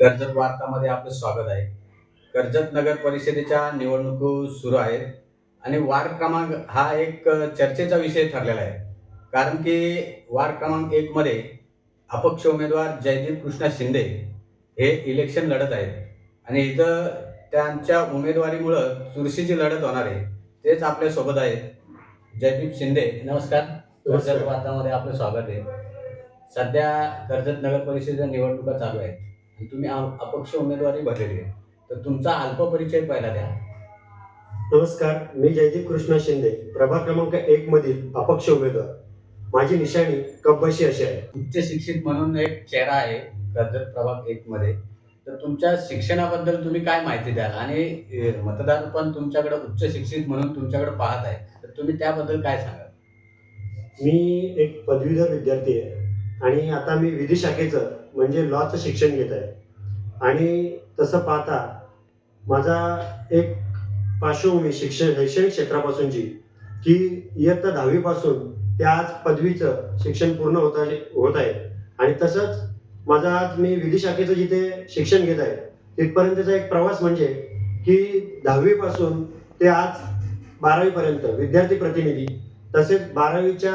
कर्जत वार्तामध्ये आपलं स्वागत आहे. कर्जत नगर परिषदेच्या निवडणुका सुरू आहेत आणि वार्ड क्रमांक हा एक चर्चेचा विषय ठरलेला आहे. कारण की वार्ड क्रमांक एकमध्ये अपक्ष उमेदवार जयदीप कृष्णा शिंदे हे इलेक्शन लढत आहेत. आणि इथं त्यांच्या उमेदवारीमुळं चुरशीची लढत होणार आहे. तेच आपल्यासोबत आहेत जयदीप शिंदे. नमस्कार. कर्जत वार्तामध्ये आपलं स्वागत आहे. सध्या कर्जत नगर परिषदेच्या निवडणुका चालू आहेत. आणि तुम्ही अ- अपक्ष उमेदवारी भरलेली आहे तर तुमचा अल्प परिचय पहिला द्या. नमस्कार मी जयदीप कृष्णा शिंदे प्रभाग क्रमांक एक मधील अपक्ष उमेदवार. माझी निशाणी कब्बशी अशी आहे. उच्च शिक्षित म्हणून एक चेहरा आहे कर्जत प्रभाग एक मध्ये. तर तुमच्या शिक्षणाबद्दल तुम्ही काय माहिती द्याल? आणि अ, मतदार पण तुमच्याकडे उच्च शिक्षित म्हणून तुमच्याकडे पाहत आहे. तर तुम्ही त्याबद्दल काय सांगाल? मी एक पदवीधर विद्यार्थी आहे. आणि आता मी विधी शाखेचं म्हणजे लॉचं शिक्षण घेत आहे. आणि तसं पाहता माझा एक पार्श्वभूमी शिक्षण शैक्षणिक क्षेत्रापासूनची की इयत्ता दहावीपासून ते आज पदवीचं शिक्षण पूर्ण होत आहे होत आहे. आणि तसंच माझा आज मी विधी शाखेचं जिथे शिक्षण घेत आहे तिथपर्यंतचा एक प्रवास म्हणजे की दहावीपासून ते आज बारावीपर्यंत विद्यार्थी प्रतिनिधी तसेच बारावीच्या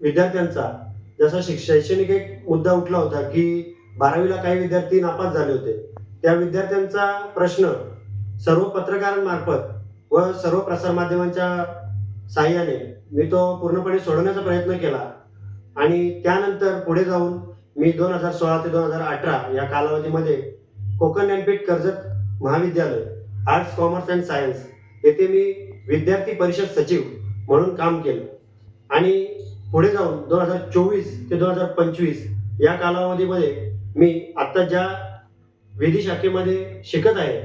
विद्यार्थ्यांचा जसा शैक्षणिक एक मुद्दा उठला होता की बारावीला काही विद्यार्थी नापास झाले होते. त्या विद्यार्थ्यांचा प्रश्न सर्व पत्रकारांमार्फत व सर्व प्रसारमाध्यमांच्या साह्याने मी तो पूर्णपणे सोडवण्याचा प्रयत्न केला. आणि त्यानंतर पुढे जाऊन मी दोन हजार सोळा ते दोन हजार अठरा या कालावधीमध्ये कोकण ज्ञानपीठ कर्जत महाविद्यालय आर्ट्स कॉमर्स अँड सायन्स येथे मी विद्यार्थी परिषद सचिव म्हणून काम केलं. आणि पुढे जाऊन दोन हजार चोवीस ते दोन हजार पंचवीस या कालावधीमध्ये मी आत्ता ज्या विधी शाखेमध्ये शिकत आहे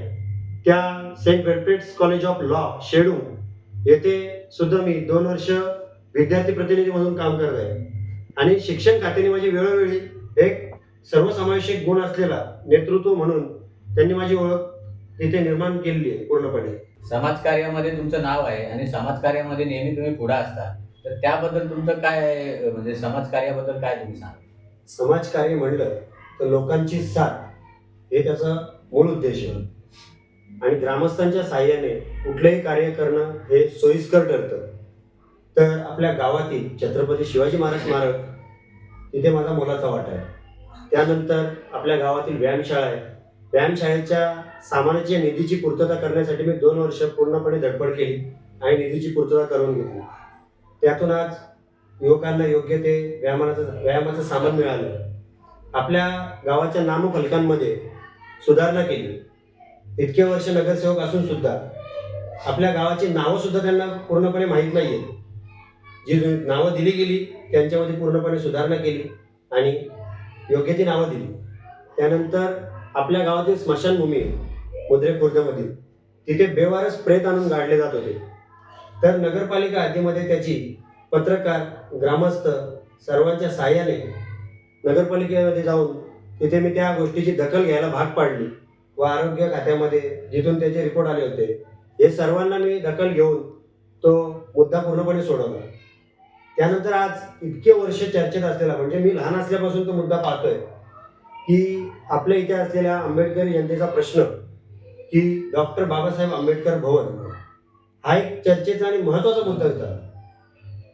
त्या Saint Wilfred's College of Law शेडू येथे सुद्धा मी दोन वर्ष विद्यार्थी प्रतिनिधी म्हणून काम करत आहे. आणि शिक्षण खात्याने माझी वेळोवेळी एक सर्वसमावेशक गुण असलेला नेतृत्व म्हणून त्यांनी माझी ओळख तिथे निर्माण केलेली आहे पूर्णपणे. समाजकार्यामध्ये तुमचं नाव आहे आणि समाजकार्यामध्ये नेहमी तुम्ही पुढे असता. तर त्याबद्दल तुमचं काय अ, म्हणजे समाजकार्याबद्दल काय तुम्ही सांगा? समाजकार्य म्हणलं तर लोकांची साथ हे त्याचा मूळ उद्देश आहे. आणि ग्रामस्थांच्या साह्याने कुठलंही कार्य करणं हे सोयीस्कर ठरतं. तर आपल्या गावातील छत्रपती शिवाजी महाराज स्मारक तिथे माझा मोलाचा वाटा आहे. त्यानंतर आपल्या गावातील व्यायामशाळा आहे. व्यायामशाळेच्या सामानाच्या निधीची पूर्तता करण्यासाठी मी दोन वर्ष पूर्णपणे धडपड केली आणि निधीची पूर्तता करून घेतली. त्यातून आज युवकांना योग्य ते व्यायामाचं व्यायामाचं सामान मिळालं. आपल्या गावाच्या नामफलकांमध्ये सुधारणा केली. इतके वर्ष नगरसेवक असून सुद्धा आपल्या गावाची नावं सुद्धा त्यांना पूर्णपणे माहीत नाही आहेत जी नावं दिली गेली त्यांच्यामध्ये पूर्णपणे सुधारणा केली आणि योग्य ती नावं दिली. त्यानंतर आपल्या गावातील स्मशानभूमी आहे, मुद्रे खुर्दमधील तिथे बेवारस प्रेत आणून गाडले जात होते. तर नगरपालिका हद्दीमध्ये त्याची पत्रकार ग्रामस्थ सर्वांच्या सहाय्याने नगरपालिकेमध्ये जाऊन तिथे मी त्या गोष्टीची दखल घ्यायला भाग पाडली व आरोग्य खात्यामध्ये जिथून त्याचे रिपोर्ट आले होते हे सर्वांना मी दखल घेऊन तो मुद्दा पूर्णपणे सोडवला. त्यानंतर आज इतके वर्ष चर्चेत असलेला म्हणजे मी लहान असल्यापासून तो मुद्दा पाहतोय की आपल्या इथे असलेल्या आंबेडकर यांचा प्रश्न की डॉक्टर बाबासाहेब आंबेडकर भवन हा एक चर्चेचा आणि महत्त्वाचा मुद्दा होता.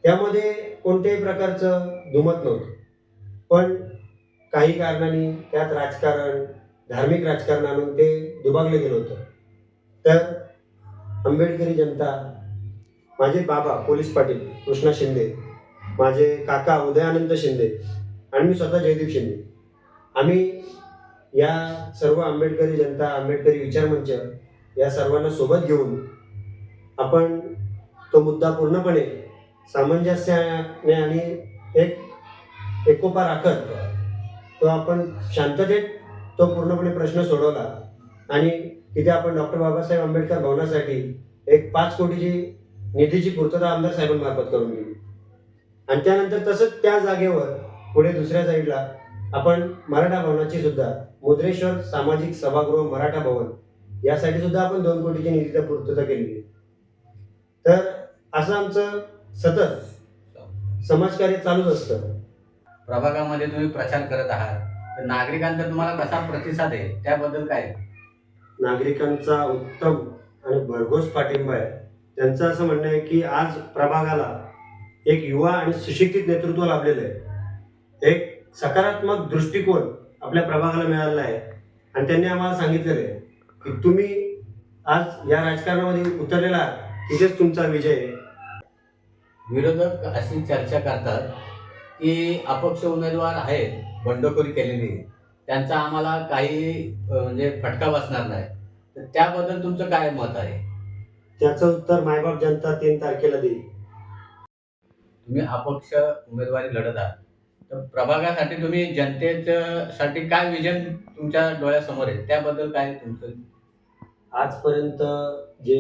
त्यामध्ये कोणत्याही प्रकारचं दुमत नव्हतं. पण काही कारणाने त्यात राजकारण धार्मिक राजकारण आणून ते दुभागलं गेलं होतं. तर आंबेडकरी जनता माझे बाबा पोलीस पाटील कृष्णा शिंदे माझे काका उदयानंद शिंदे आणि मी स्वतः जयदीप शिंदे. आम्ही या सर्व आंबेडकरी जनता आंबेडकरी विचारमंच या सर्वांना सोबत घेऊन आपण तो मुद्दा पूर्णपणे सामंजस्याने आणि एक एकोपा राखत तो आपण शांततेत तो पूर्णपणे प्रश्न सोडवला. आणि तिथे आपण डॉक्टर बाबासाहेब आंबेडकर भवनासाठी एक पाच कोटीची निधीची पूर्तता आमदार साहेबांमार्फत करून दिली. आणि त्यानंतर तसंच त्या जागेवर पुढे दुसऱ्या साईडला आपण मराठा भवनाची सुद्धा मुद्रेश्वर सामाजिक सभागृह मराठा भवन यासाठी सुद्धा आपण दोन कोटीची निधीची पूर्तता केलेली तर असं आमचं सतत समाजकार्य चालूच असतं. प्रभागामध्ये तुम्ही प्रचार करत आहात. तर नागरिकांचा तुम्हाला कसा प्रतिसाद आहे? त्याबद्दल काय? नागरिकांचा उत्तम आणि भरघोस पाठिंबा आहे. त्यांचं असं म्हणणं आहे की आज प्रभागाला एक युवा आणि सुशिक्षित नेतृत्व लाभलेलं आहे. एक सकारात्मक दृष्टिकोन आपल्या प्रभागाला मिळालेला आहे. आणि त्यांनी आम्हाला सांगितलेलं आहे की तुम्ही आज या राजकारणामध्ये उतरलेला आहात. तिथेच तुमचा विजय विरोधक अशी चर्चा करतात की अपक्ष उमेदवार आहेत बंडखोरी केलेली. त्यांचा आम्हाला काही म्हणजे फटका बसणार नाही. तर त्याबद्दल तुमचं काय मत आहे? त्याचं उत्तर मायबाप जनता तीन तारखेला देईल. तुम्ही अपक्ष उमेदवारी लढत आहात. तर प्रभागासाठी तुम्ही जनतेच्या साठी काय विजन तुमच्या डोळ्यासमोर आहे? त्याबद्दल काय तुमचं आजपर्यंत जे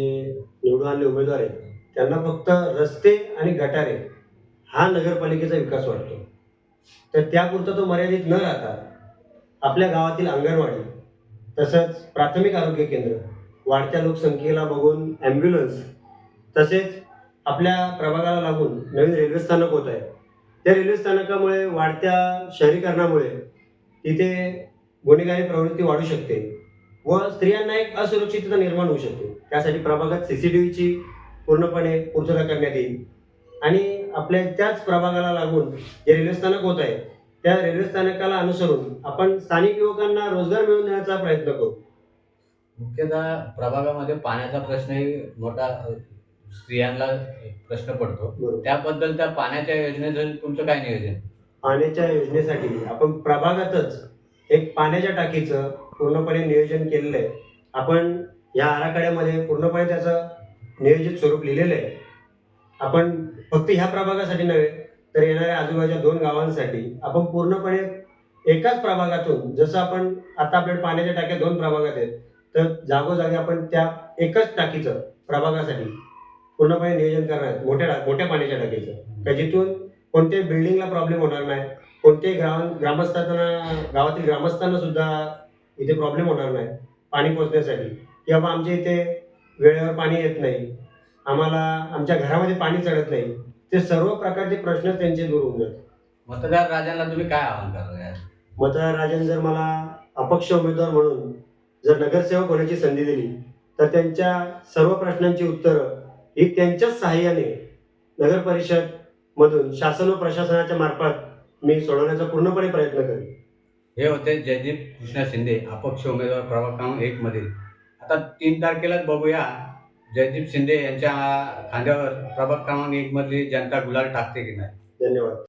निवडून आलेले उमेदवार आहेत त्यांना फक्त रस्ते आणि गटारे हा नगरपालिकेचा विकास वाटतो. तर त्यापुरता तो मर्यादित न राहता आपल्या गावातील अंगणवाडी तसंच प्राथमिक आरोग्य केंद्र वाढत्या लोकसंख्येला बघून ॲम्ब्युलन्स तसेच आपल्या प्रभागाला लागून नवीन रेल्वे स्थानक होत आहे त्या रेल्वे स्थानकामुळे वाढत्या शहरीकरणामुळे तिथे गुन्हेगारी प्रवृत्ती वाढू शकते. व स्त्रियांना एक असुरक्षितता निर्माण होऊ शकते. त्यासाठी प्रभागात सीसीटीव्हीची पूर्णपणे पूर्तता करण्यात येईल. आणि आपल्या त्याच प्रभागाला लागून जे रेल्वे स्थानक होत आहे त्या रेल्वे स्थानकाला अनुसरून आपण स्थानिक युवकांना रोजगार मिळवून देण्याचा प्रयत्न करू. मुख्यतः प्रभागामध्ये पाण्याचा प्रश्नही मोठा स्त्रियांना प्रश्न पडतो. त्याबद्दल त्या पाण्याच्या योजनेचं तुमचं काय नियोजन? पाण्याच्या योजनेसाठी आपण प्रभागातच एक पाण्याच्या टाकीचं पूर्णपणे नियोजन केलेलं आहे आपण या आराखड्यामध्ये पूर्णपणे त्याचं नियोजित स्वरूप लिहिलेलं आहे. आपण फक्त ह्या प्रभागासाठी नव्हे तर येणाऱ्या आजूबाजूच्या दोन गावांसाठी आपण पूर्णपणे एकाच प्रभागातून जसं आपण आता आपल्याकडे पाण्याच्या टाक्या दोन प्रभागात आहेत तर जागोजागी आपण त्या एकच टाकीचं प्रभागासाठी पूर्णपणे नियोजन करणार मोठ्या मोठ्या पाण्याच्या टाकीचं. का जिथून कोणत्याही बिल्डिंगला प्रॉब्लेम होणार नाही. कोणत्याही ग्राम ग्रामस्थांना गावातील ग्रामस्थांना सुद्धा इथे प्रॉब्लेम होणार नाही. पाणी पोचण्यासाठी. की बाबा आमच्या इथे वेळेवर पाणी येत नाही. आम्हाला आमच्या घरामध्ये पाणी चढत नाही. ते सर्व प्रकारचे प्रश्न त्यांचे दूर होऊन जातात. मतदार राजांना तुम्ही काय आवाहन करणार मतदार राजन जर मला अपक्ष उमेदवार म्हणून जर नगरसेवक होण्याची संधी दिली तर त्यांच्या सर्व प्रश्नांची उत्तरं ही त्यांच्याच सहाय्याने नगर परिषद मधून शासन व प्रशासनाच्या मार्फत मी सोडवण्याचा पूर्णपणे प्रयत्न करेन. हे होते जयदीप कृष्णा शिंदे अपक्ष उमेदवार प्रभाग क्रमांक एक मधील. आता तीन तारखेलाच बघूया जयदीप शिंदे यांच्या खांद्यावर प्रभाग क्रमांक एक मधली जनता गुलाल टाकते की नाही? धन्यवाद.